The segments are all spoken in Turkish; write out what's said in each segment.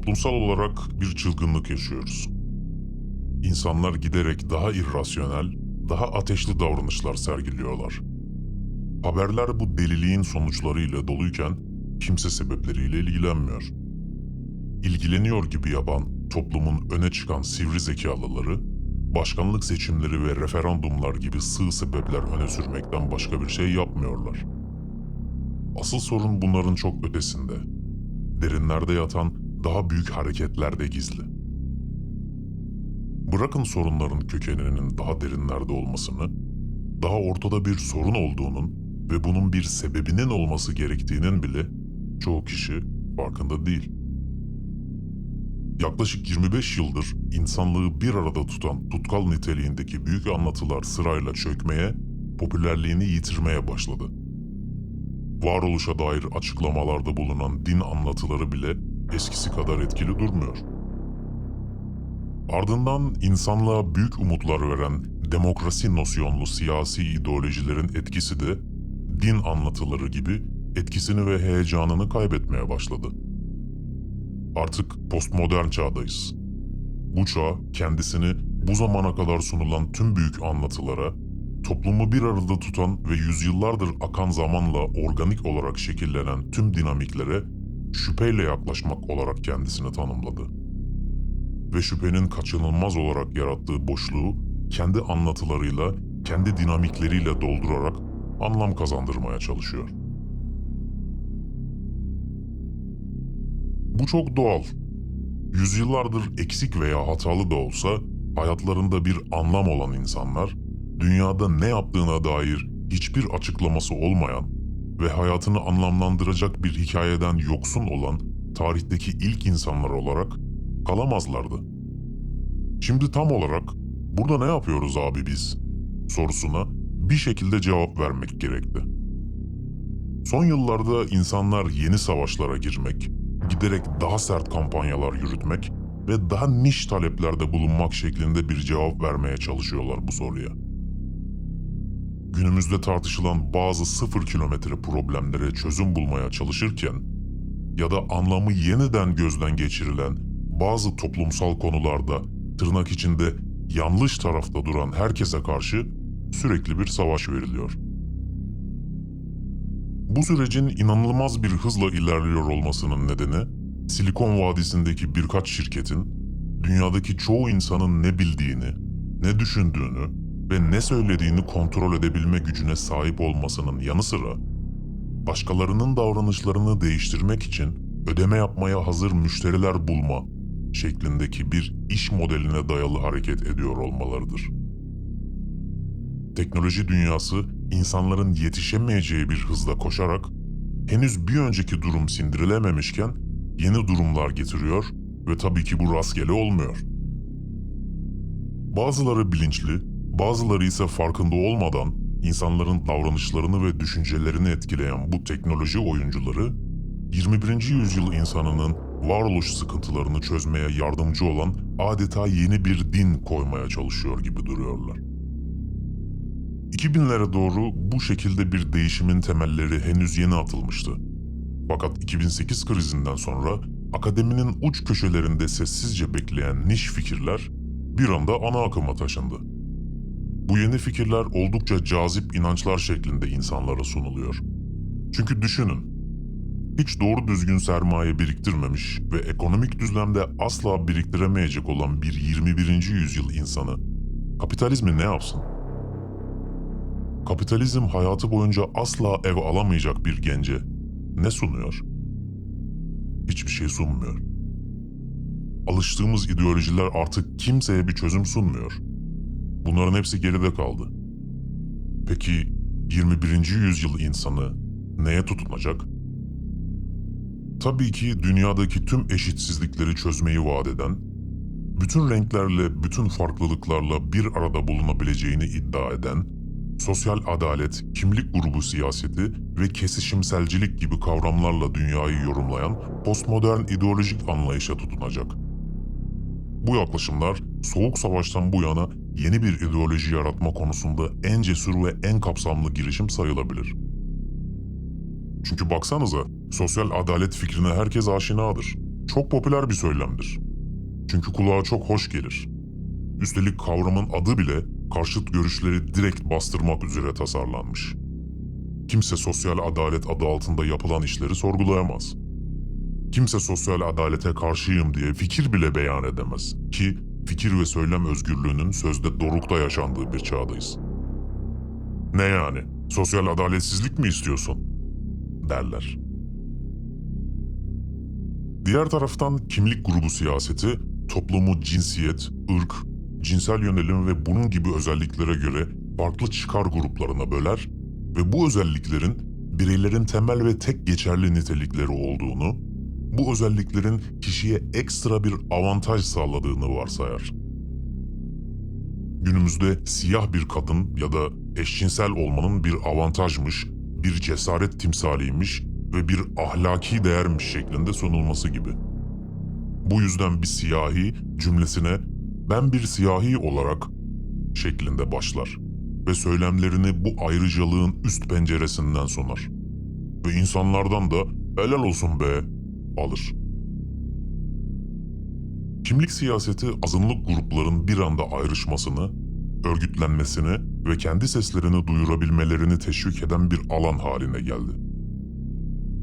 Toplumsal olarak bir çılgınlık yaşıyoruz. İnsanlar giderek daha irrasyonel, daha ateşli davranışlar sergiliyorlar. Haberler bu deliliğin sonuçlarıyla doluyken kimse sebepleriyle ilgilenmiyor. İlgileniyor gibi yapan toplumun öne çıkan sivri zekalıları, başkanlık seçimleri ve referandumlar gibi sığ sebepler öne sürmekten başka bir şey yapmıyorlar. Asıl sorun bunların çok ötesinde. Derinlerde yatan daha büyük hareketlerde gizli. Bırakın sorunların kökeninin daha derinlerde olmasını, daha ortada bir sorun olduğunun ve bunun bir sebebinin olması gerektiğinin bile çoğu kişi farkında değil. Yaklaşık 25 yıldır insanlığı bir arada tutan tutkal niteliğindeki büyük anlatılar sırayla çökmeye, popülerliğini yitirmeye başladı. Varoluşa dair açıklamalarda bulunan din anlatıları bile eskisi kadar etkili durmuyor. Ardından insanlığa büyük umutlar veren demokrasi nosyonlu siyasi ideolojilerin etkisi de din anlatıları gibi etkisini ve heyecanını kaybetmeye başladı. Artık postmodern çağdayız. Bu çağ kendisini bu zamana kadar sunulan tüm büyük anlatılara, toplumu bir arada tutan ve yüzyıllardır akan zamanla organik olarak şekillenen tüm dinamiklere şüpheyle yaklaşmak olarak kendisini tanımladı. Ve şüphenin kaçınılmaz olarak yarattığı boşluğu kendi anlatılarıyla, kendi dinamikleriyle doldurarak anlam kazandırmaya çalışıyor. Bu çok doğal. Yüzyıllardır eksik veya hatalı da olsa hayatlarında bir anlam olan insanlar, dünyada ne yaptığına dair hiçbir açıklaması olmayan ve hayatını anlamlandıracak bir hikayeden yoksun olan tarihteki ilk insanlar olarak kalamazlardı. Şimdi tam olarak burada ne yapıyoruz abi biz sorusuna bir şekilde cevap vermek gerekti. Son yıllarda insanlar yeni savaşlara girmek, giderek daha sert kampanyalar yürütmek ve daha niş taleplerde bulunmak şeklinde bir cevap vermeye çalışıyorlar bu soruya. Günümüzde tartışılan bazı sıfır kilometre problemlere çözüm bulmaya çalışırken ya da anlamı yeniden gözden geçirilen bazı toplumsal konularda tırnak içinde yanlış tarafta duran herkese karşı sürekli bir savaş veriliyor. Bu sürecin inanılmaz bir hızla ilerliyor olmasının nedeni Silikon Vadisi'ndeki birkaç şirketin dünyadaki çoğu insanın ne bildiğini, ne düşündüğünü ve ne söylediğini kontrol edebilme gücüne sahip olmasının yanı sıra başkalarının davranışlarını değiştirmek için ödeme yapmaya hazır müşteriler bulma şeklindeki bir iş modeline dayalı hareket ediyor olmalarıdır. Teknoloji dünyası insanların yetişemeyeceği bir hızla koşarak henüz bir önceki durum sindirilememişken yeni durumlar getiriyor ve tabii ki bu rastgele olmuyor. Bazıları bilinçli, bazıları ise farkında olmadan insanların davranışlarını ve düşüncelerini etkileyen bu teknoloji oyuncuları 21. yüzyıl insanının varoluş sıkıntılarını çözmeye yardımcı olan adeta yeni bir din koymaya çalışıyor gibi duruyorlar. 2000'lere doğru bu şekilde bir değişimin temelleri henüz yeni atılmıştı. Fakat 2008 krizinden sonra akademinin uç köşelerinde sessizce bekleyen niş fikirler bir anda ana akıma taşındı. Bu yeni fikirler oldukça cazip inançlar şeklinde insanlara sunuluyor. Çünkü düşünün, hiç doğru düzgün sermaye biriktirmemiş ve ekonomik düzlemde asla biriktiremeyecek olan bir 21. yüzyıl insanı kapitalizmi ne yapsın? Kapitalizm hayatı boyunca asla ev alamayacak bir gence ne sunuyor? Hiçbir şey sunmuyor. Alıştığımız ideolojiler artık kimseye bir çözüm sunmuyor. Bunların hepsi geride kaldı. Peki 21. yüzyıl insanı neye tutunacak? Tabii ki dünyadaki tüm eşitsizlikleri çözmeyi vaat eden, bütün renklerle, bütün farklılıklarla bir arada bulunabileceğini iddia eden, sosyal adalet, kimlik grubu siyaseti ve kesişimselcilik gibi kavramlarla dünyayı yorumlayan postmodern ideolojik anlayışa tutunacak. Bu yaklaşımlar Soğuk Savaş'tan bu yana yeni bir ideoloji yaratma konusunda en cesur ve en kapsamlı girişim sayılabilir. Çünkü baksanıza, sosyal adalet fikrine herkes aşinadır. çok popüler bir söylemdir. Çünkü kulağa çok hoş gelir. Üstelik kavramın adı bile karşıt görüşleri direkt bastırmak üzere tasarlanmış. Kimse sosyal adalet adı altında yapılan işleri sorgulayamaz. Kimse sosyal adalete karşıyım diye fikir bile beyan edemez ki fikir ve söylem özgürlüğünün sözde dorukta yaşandığı bir çağdayız. Ne yani? Sosyal adaletsizlik mi istiyorsun? derler. Diğer taraftan kimlik grubu siyaseti toplumu cinsiyet, ırk, cinsel yönelim ve bunun gibi özelliklere göre farklı çıkar gruplarına böler ve bu özelliklerin bireylerin temel ve tek geçerli nitelikleri olduğunu, bu özelliklerin kişiye ekstra bir avantaj sağladığını varsayar. Günümüzde siyah bir kadın ya da eşcinsel olmanın bir avantajmış, bir cesaret timsaliymiş ve bir ahlaki değermiş şeklinde sunulması gibi. Bu yüzden bir siyahi cümlesine ben bir siyahi olarak şeklinde başlar ve söylemlerini bu ayrıcalığın üst penceresinden sunar. Ve insanlardan da helal olsun be alır. Kimlik siyaseti azınlık grupların bir anda ayrışmasını, örgütlenmesini ve kendi seslerini duyurabilmelerini teşvik eden bir alan haline geldi.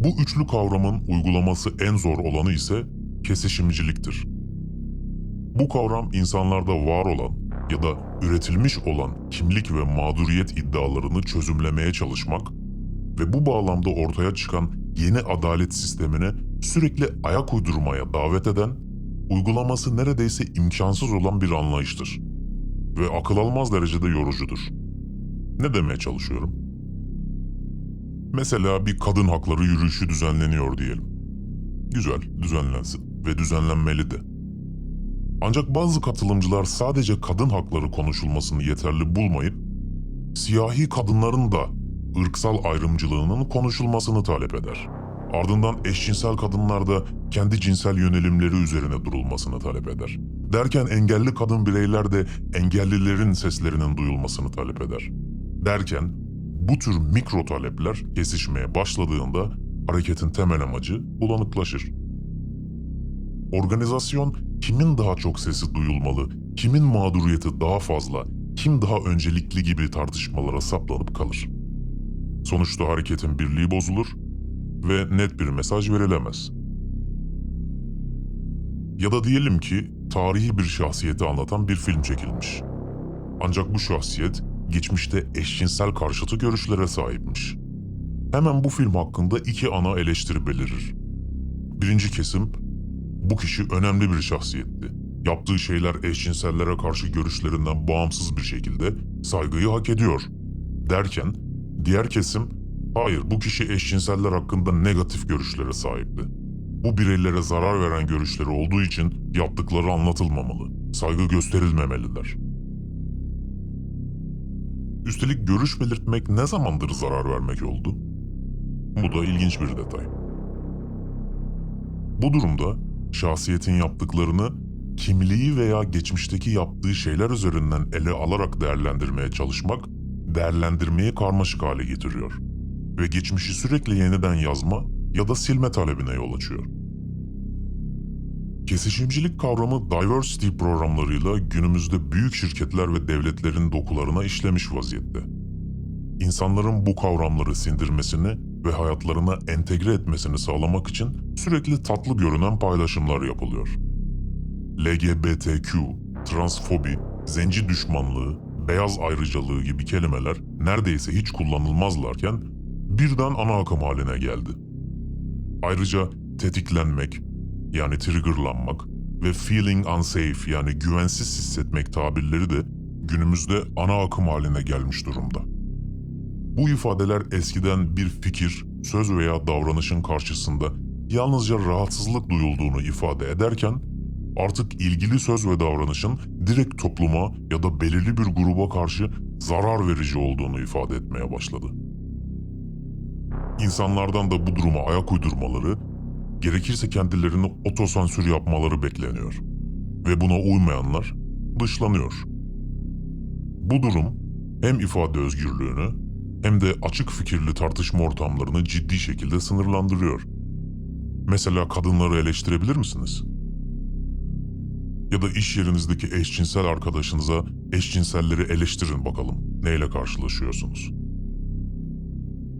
Bu üçlü kavramın uygulaması en zor olanı ise kesişimciliktir. Bu kavram insanlarda var olan ya da üretilmiş olan kimlik ve mağduriyet iddialarını çözümlemeye çalışmak ve bu bağlamda ortaya çıkan yeni adalet sistemine sürekli ayak uydurmaya davet eden, uygulaması neredeyse imkansız olan bir anlayıştır. Ve akıl almaz derecede yorucudur. Ne demeye çalışıyorum? Mesela bir kadın hakları yürüyüşü düzenleniyor diyelim. Güzel, düzenlensin ve düzenlenmeli de. Ancak bazı katılımcılar sadece kadın hakları konuşulmasını yeterli bulmayıp, siyahi kadınların da ırksal ayrımcılığının konuşulmasını talep eder. Ardından eşcinsel kadınlar da kendi cinsel yönelimleri üzerine durulmasını talep eder. Derken engelli kadın bireyler de engellilerin seslerinin duyulmasını talep eder. Derken bu tür mikro talepler kesişmeye başladığında hareketin temel amacı bulanıklaşır. Organizasyon kimin daha çok sesi duyulmalı, kimin mağduriyeti daha fazla, kim daha öncelikli gibi tartışmalara saplanıp kalır. Sonuçta hareketin birliği bozulur ve net bir mesaj verilemez. Ya da diyelim ki tarihi bir şahsiyeti anlatan bir film çekilmiş. Ancak bu şahsiyet geçmişte eşcinsel karşıtı görüşlere sahipmiş. Hemen bu film hakkında iki ana eleştiri belirir. Birinci kesim, bu kişi önemli bir şahsiyetti. Yaptığı şeyler eşcinsellere karşı görüşlerinden bağımsız bir şekilde saygıyı hak ediyor. Derken, diğer kesim, hayır bu kişi eşcinseller hakkında negatif görüşlere sahipti. Bu bireylere zarar veren görüşleri olduğu için yaptıkları anlatılmamalı, saygı gösterilmemeliler. Üstelik görüş belirtmek ne zamandır zarar vermek oldu? Bu da ilginç bir detay. Bu durumda şahsiyetin yaptıklarını kimliği veya geçmişteki yaptığı şeyler üzerinden ele alarak değerlendirmeye çalışmak, değerlendirmeyi karmaşık hale getiriyor ve geçmişi sürekli yeniden yazma ya da silme talebine yol açıyor. Kesişimcilik kavramı diversity programlarıyla günümüzde büyük şirketler ve devletlerin dokularına işlemiş vaziyette. İnsanların bu kavramları sindirmesini ve hayatlarına entegre etmesini sağlamak için sürekli tatlı görünen paylaşımlar yapılıyor. LGBTQ, transfobi, zenci düşmanlığı, beyaz ayrıcalığı gibi kelimeler neredeyse hiç kullanılmazlarken birden ana akım haline geldi. Ayrıca tetiklenmek, yani triggerlanmak ve feeling unsafe yani güvensiz hissetmek tabirleri de günümüzde ana akım haline gelmiş durumda. Bu ifadeler eskiden bir fikir, söz veya davranışın karşısında yalnızca rahatsızlık duyulduğunu ifade ederken artık ilgili söz ve davranışın direkt topluma ya da belirli bir gruba karşı zarar verici olduğunu ifade etmeye başladı. İnsanlardan da bu duruma ayak uydurmaları, gerekirse kendilerini otosansür yapmaları bekleniyor. Ve buna uymayanlar dışlanıyor. Bu durum hem ifade özgürlüğünü hem de açık fikirli tartışma ortamlarını ciddi şekilde sınırlandırıyor. Mesela kadınları eleştirebilir misiniz? Ya da iş yerinizdeki eşcinsel arkadaşınıza eşcinselleri eleştirin bakalım. Neyle karşılaşıyorsunuz?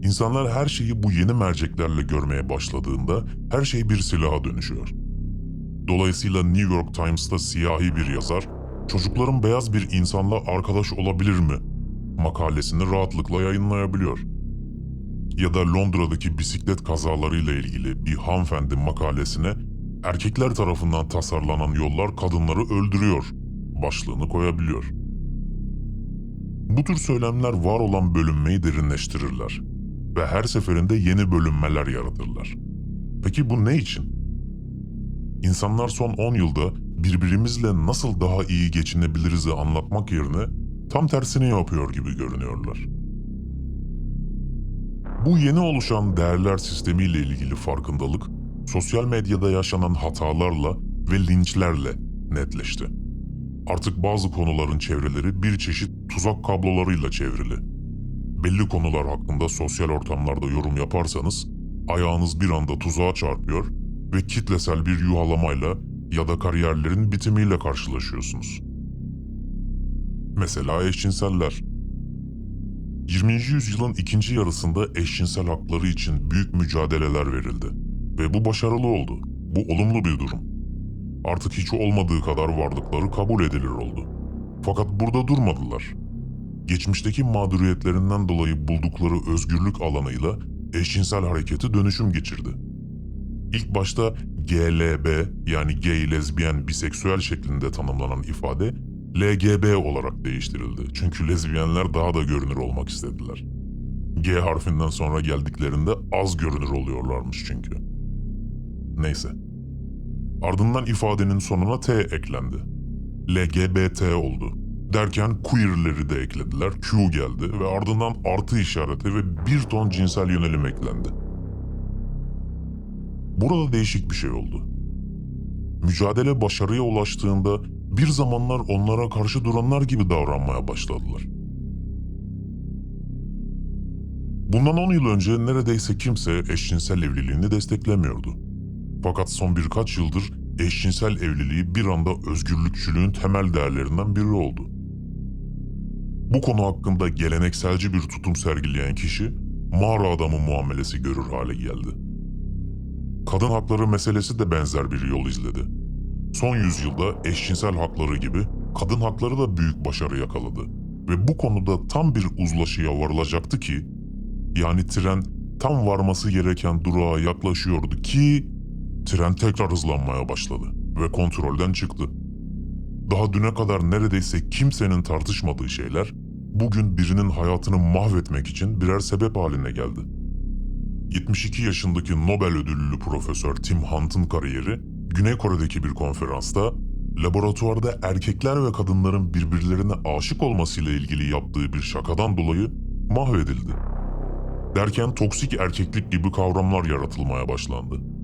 İnsanlar her şeyi bu yeni merceklerle görmeye başladığında her şey bir silaha dönüşüyor. Dolayısıyla New York Times'ta siyahi bir yazar, çocukların beyaz bir insanla arkadaş olabilir mi makalesini rahatlıkla yayınlayabiliyor. Ya da Londra'daki bisiklet kazalarıyla ilgili bir hanımefendi makalesine erkekler tarafından tasarlanan yollar kadınları öldürüyor başlığını koyabiliyor. Bu tür söylemler var olan bölünmeyi derinleştirirler ve her seferinde yeni bölünmeler yaratırlar. Peki bu ne için? İnsanlar son 10 yılda birbirimizle nasıl daha iyi geçinebiliriz'i anlatmak yerine tam tersini yapıyor gibi görünüyorlar. Bu yeni oluşan değerler sistemiyle ilgili farkındalık, sosyal medyada yaşanan hatalarla ve linçlerle netleşti. Artık bazı konuların çevreleri bir çeşit tuzak kablolarıyla çevrili. Belli konular hakkında sosyal ortamlarda yorum yaparsanız, ayağınız bir anda tuzağa çarpıyor ve kitlesel bir yuhalamayla ya da kariyerlerin bitimiyle karşılaşıyorsunuz. Mesela eşcinseller. 20. yüzyılın ikinci yarısında eşcinsel hakları için büyük mücadeleler verildi ve bu başarılı oldu. Bu olumlu bir durum. Artık hiç olmadığı kadar varlıkları kabul edilir oldu. Fakat burada durmadılar. Geçmişteki mağduriyetlerinden dolayı buldukları özgürlük alanıyla eşcinsel hareketi dönüşüm geçirdi. İlk başta GLB yani gay, lezbiyen, biseksüel şeklinde tanımlanan ifade LGB olarak değiştirildi. Çünkü lezbiyenler daha da görünür olmak istediler. G harfinden sonra geldiklerinde az görünür oluyorlarmış çünkü. Neyse. Ardından ifadenin sonuna T eklendi. LGBT oldu. Derken queerleri de eklediler, Q geldi ve ardından artı işareti ve bir ton cinsel yönelim eklendi. Burada değişik bir şey oldu. Mücadele başarıya ulaştığında bir zamanlar onlara karşı duranlar gibi davranmaya başladılar. Bundan 10 yıl önce neredeyse kimse eşcinsel evliliğini desteklemiyordu. Fakat son birkaç yıldır eşcinsel evliliği bir anda özgürlükçülüğün temel değerlerinden biri oldu. Bu konu hakkında gelenekselci bir tutum sergileyen kişi mağara adamı muamelesi görür hale geldi. Kadın hakları meselesi de benzer bir yol izledi. Son yüzyılda eşcinsel hakları gibi kadın hakları da büyük başarı yakaladı. Ve bu konuda tam bir uzlaşıya varılacaktı ki, yani tren tam varması gereken durağa yaklaşıyordu ki, tren tekrar hızlanmaya başladı ve kontrolden çıktı. Daha düne kadar neredeyse kimsenin tartışmadığı şeyler, bugün birinin hayatını mahvetmek için birer sebep haline geldi. 72 yaşındaki Nobel ödüllü profesör Tim Hunt'ın kariyeri, Güney Kore'deki bir konferansta laboratuvarda erkekler ve kadınların birbirlerine aşık olmasıyla ilgili yaptığı bir şakadan dolayı mahvedildi. Derken toksik erkeklik gibi kavramlar yaratılmaya başlandı.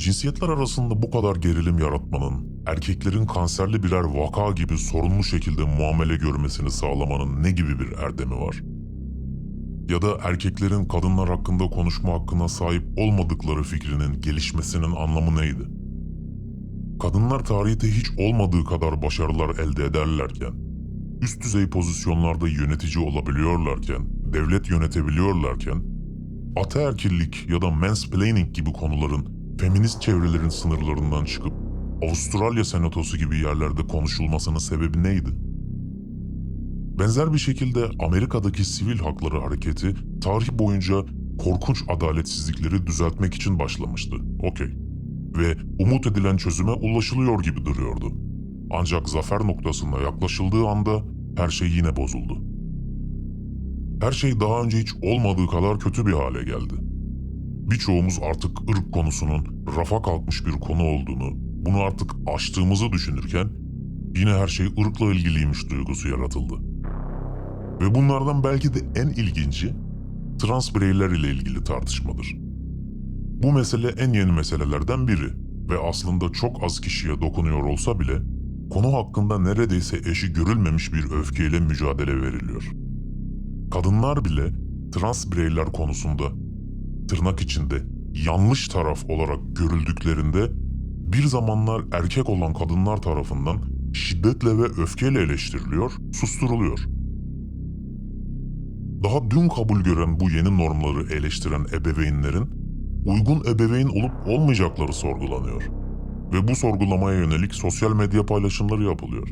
Cinsiyetler arasında bu kadar gerilim yaratmanın, erkeklerin kanserli birer vaka gibi sorunlu şekilde muamele görmesini sağlamanın ne gibi bir erdemi var? ya da erkeklerin kadınlar hakkında konuşma hakkına sahip olmadıkları fikrinin gelişmesinin anlamı neydi? Kadınlar tarihte hiç olmadığı kadar başarılar elde ederlerken, üst düzey pozisyonlarda yönetici olabiliyorlarken, devlet yönetebiliyorlarken, ataerkillik ya da mansplaining gibi konuların feminist çevrelerin sınırlarından çıkıp Avustralya senatosu gibi yerlerde konuşulmasının sebebi neydi? Benzer bir şekilde Amerika'daki sivil hakları hareketi tarih boyunca korkunç adaletsizlikleri düzeltmek için başlamıştı. Okey. Ve umut edilen çözüme ulaşılıyor gibi duruyordu. Ancak zafer noktasına yaklaşıldığı anda her şey yine bozuldu. Her şey daha önce hiç olmadığı kadar kötü bir hale geldi. Birçoğumuz artık ırk konusunun rafa kalkmış bir konu olduğunu, bunu artık aştığımızı düşünürken yine her şey ırkla ilgiliymiş duygusu yaratıldı. Ve bunlardan belki de en ilginci trans bireyler ile ilgili tartışmadır. Bu mesele en yeni meselelerden biri ve aslında çok az kişiye dokunuyor olsa bile konu hakkında neredeyse eşi görülmemiş bir öfkeyle mücadele veriliyor. Kadınlar bile trans bireyler konusunda tırnak içinde yanlış taraf olarak görüldüklerinde bir zamanlar erkek olan kadınlar tarafından şiddetle ve öfkeyle eleştiriliyor, susturuluyor. Daha dün kabul gören bu yeni normları eleştiren ebeveynlerin uygun ebeveyn olup olmayacakları sorgulanıyor ve bu sorgulamaya yönelik sosyal medya paylaşımları yapılıyor.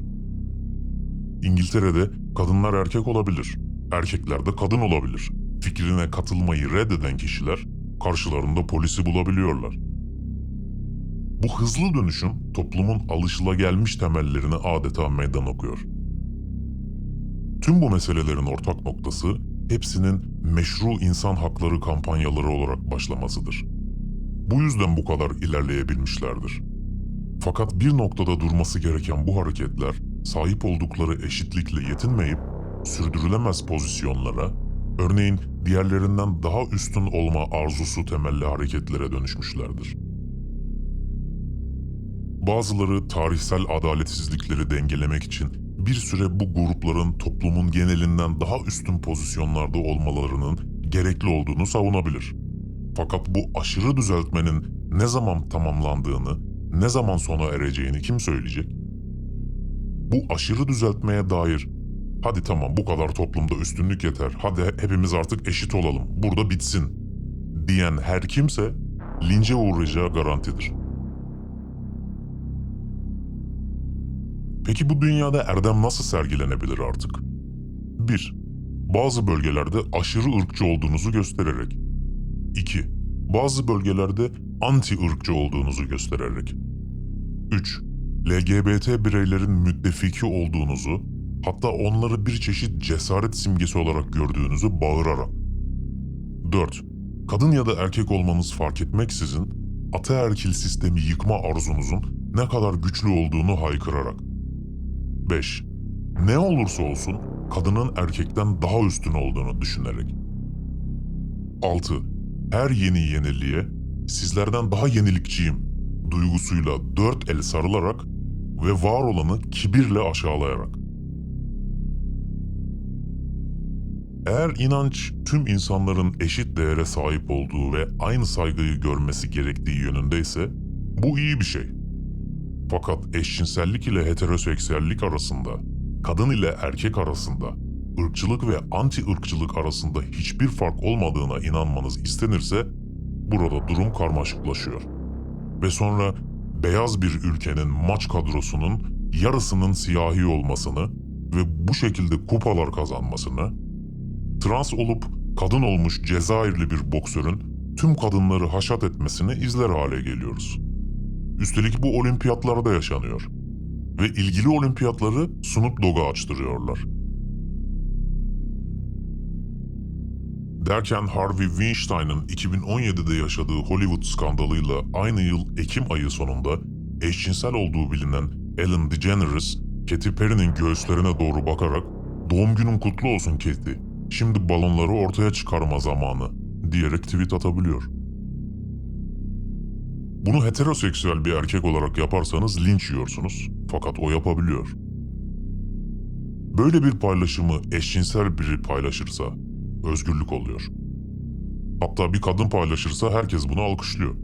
İngiltere'de kadınlar erkek olabilir, erkekler de kadın olabilir. Fikrine katılmayı reddeden kişiler karşılarında polisi bulabiliyorlar. Bu hızlı dönüşüm toplumun alışılagelmiş temellerine adeta meydan okuyor. Tüm bu meselelerin ortak noktası hepsinin meşru insan hakları kampanyaları olarak başlamasıdır. Bu yüzden bu kadar ilerleyebilmişlerdir. Fakat bir noktada durması gereken bu hareketler sahip oldukları eşitlikle yetinmeyip sürdürülemez pozisyonlara, örneğin diğerlerinden daha üstün olma arzusu temelli hareketlere dönüşmüşlerdir. Bazıları tarihsel adaletsizlikleri dengelemek için bir süre bu grupların toplumun genelinden daha üstün pozisyonlarda olmalarının gerekli olduğunu savunabilir. Fakat bu aşırı düzeltmenin ne zaman tamamlandığını, ne zaman sona ereceğini kim söyleyecek? Bu aşırı düzeltmeye dair hadi tamam bu kadar toplumda üstünlük yeter, hadi hepimiz artık eşit olalım, burada bitsin diyen her kimse lince uğrayacağı garantidir. Peki bu dünyada erdem nasıl sergilenebilir artık? 1. Bazı bölgelerde aşırı ırkçı olduğunuzu göstererek. 2. Bazı bölgelerde anti ırkçı olduğunuzu göstererek. 3. LGBT bireylerin müttefiki olduğunuzu, hatta onları bir çeşit cesaret simgesi olarak gördüğünüzü bağırarak. 4. Kadın ya da erkek olmanız fark etmeksizin, ataerkil sistemi yıkma arzunuzun ne kadar güçlü olduğunu haykırarak. 5. Ne olursa olsun kadının erkekten daha üstün olduğunu düşünerek. 6. Her yeni yeniliğe sizlerden daha yenilikçiyim duygusuyla dört el sarılarak ve var olanı kibirle aşağılayarak. Eğer inanç tüm insanların eşit değere sahip olduğu ve aynı saygıyı görmesi gerektiği yönündeyse bu iyi bir şey. Fakat eşcinsellik ile heteroseksüellik arasında, kadın ile erkek arasında, ırkçılık ve anti ırkçılık arasında hiçbir fark olmadığına inanmanız istenirse burada durum karmaşıklaşıyor. Ve sonra beyaz bir ülkenin maç kadrosunun yarısının siyahi olmasını ve bu şekilde kupalar kazanmasını, trans olup kadın olmuş Cezayirli bir boksörün tüm kadınları haşat etmesini izler hale geliyoruz. Üstelik bu olimpiyatlarda yaşanıyor. Ve ilgili olimpiyatları Snoop Dogg'a açtırıyorlar. Derken Harvey Weinstein'ın 2017'de yaşadığı Hollywood skandalıyla aynı yıl Ekim ayı sonunda eşcinsel olduğu bilinen Ellen DeGeneres, Katy Perry'nin göğüslerine doğru bakarak ''Doğum günün kutlu olsun Katy, şimdi balonları ortaya çıkarma zamanı'' diyerek tweet atabiliyor. Bunu heteroseksüel bir erkek olarak yaparsanız linç yiyorsunuz. Fakat o yapabiliyor. Böyle bir paylaşımı eşcinsel biri paylaşırsa özgürlük oluyor. Hatta bir kadın paylaşırsa herkes bunu alkışlıyor.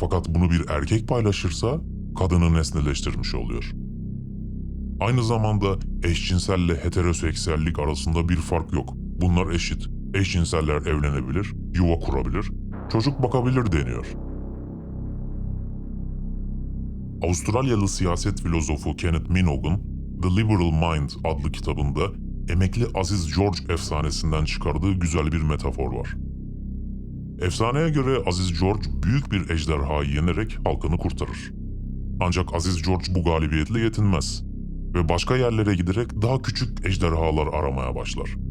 Fakat bunu bir erkek paylaşırsa kadını nesneleştirmiş oluyor. Aynı zamanda eşcinselle heteroseksüellik arasında bir fark yok. Bunlar eşit. Eşcinseller evlenebilir, yuva kurabilir, çocuk bakabilir deniyor. Avustralyalı siyaset filozofu Kenneth Minogue'un The Liberal Mind adlı kitabında emekli Aziz George efsanesinden çıkardığı güzel bir metafor var. Efsaneye göre Aziz George büyük bir ejderhayı yenerek halkını kurtarır. Ancak Aziz George bu galibiyetle yetinmez ve başka yerlere giderek daha küçük ejderhalar aramaya başlar.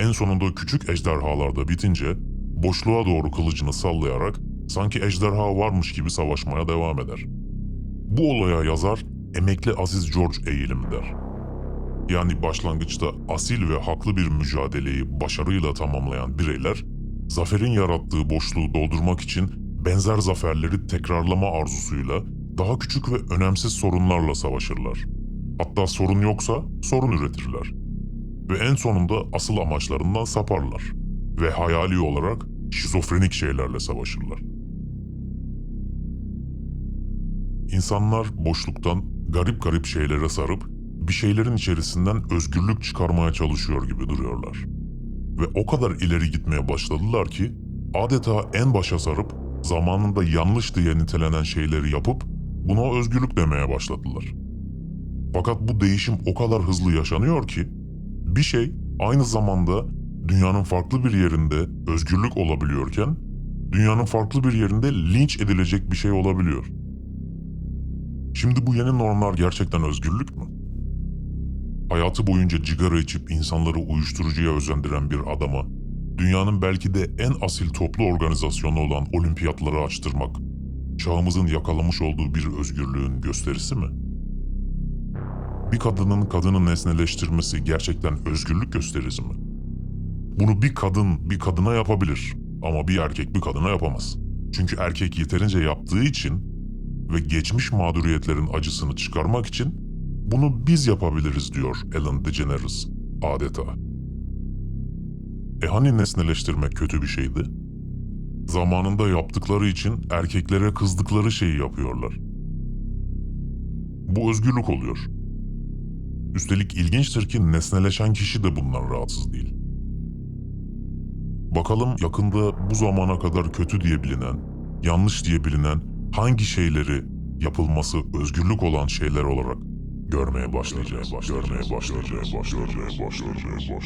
En sonunda küçük ejderhalar da bitince boşluğa doğru kılıcını sallayarak sanki ejderha varmış gibi savaşmaya devam eder. Bu olaya yazar emekli Aziz George eğilimi der. Yani başlangıçta asil ve haklı bir mücadeleyi başarıyla tamamlayan bireyler, zaferin yarattığı boşluğu doldurmak için benzer zaferleri tekrarlama arzusuyla daha küçük ve önemsiz sorunlarla savaşırlar. Hatta sorun yoksa sorun üretirler. Ve en sonunda asıl amaçlarından saparlar. Ve hayali olarak şizofrenik şeylerle savaşırlar. İnsanlar boşluktan garip garip şeylere sarıp bir şeylerin içerisinden özgürlük çıkarmaya çalışıyor gibi duruyorlar. Ve o kadar ileri gitmeye başladılar ki adeta en başa sarıp zamanında yanlış diye nitelenen şeyleri yapıp buna özgürlük demeye başladılar. Fakat bu değişim o kadar hızlı yaşanıyor ki bir şey aynı zamanda dünyanın farklı bir yerinde özgürlük olabiliyorken dünyanın farklı bir yerinde linç edilecek bir şey olabiliyor. Şimdi bu yeni normlar gerçekten özgürlük mü? Hayatı boyunca cigara içip insanları uyuşturucuya özendiren bir adama dünyanın belki de en asil toplu organizasyonu olan olimpiyatları açtırmak çağımızın yakalamış olduğu bir özgürlüğün gösterisi mi? Bir kadının kadını nesneleştirmesi gerçekten özgürlük gösterisi mi? Bunu bir kadın bir kadına yapabilir ama bir erkek bir kadına yapamaz. Çünkü erkek yeterince yaptığı için ve geçmiş mağduriyetlerin acısını çıkarmak için bunu biz yapabiliriz diyor Ellen DeGeneres adeta. E hani nesneleştirmek kötü bir şeydi? Zamanında yaptıkları için erkeklere kızdıkları şeyi yapıyorlar. Bu özgürlük oluyor. Üstelik ilginçtir ki nesneleşen kişi de bundan rahatsız değil. Bakalım yakında bu zamana kadar kötü diye bilinen, yanlış diye bilinen hangi şeyleri yapılması özgürlük olan şeyler olarak görmeye başlayacağız. Görmeye başlayacağız. Görmeye başlayacağız.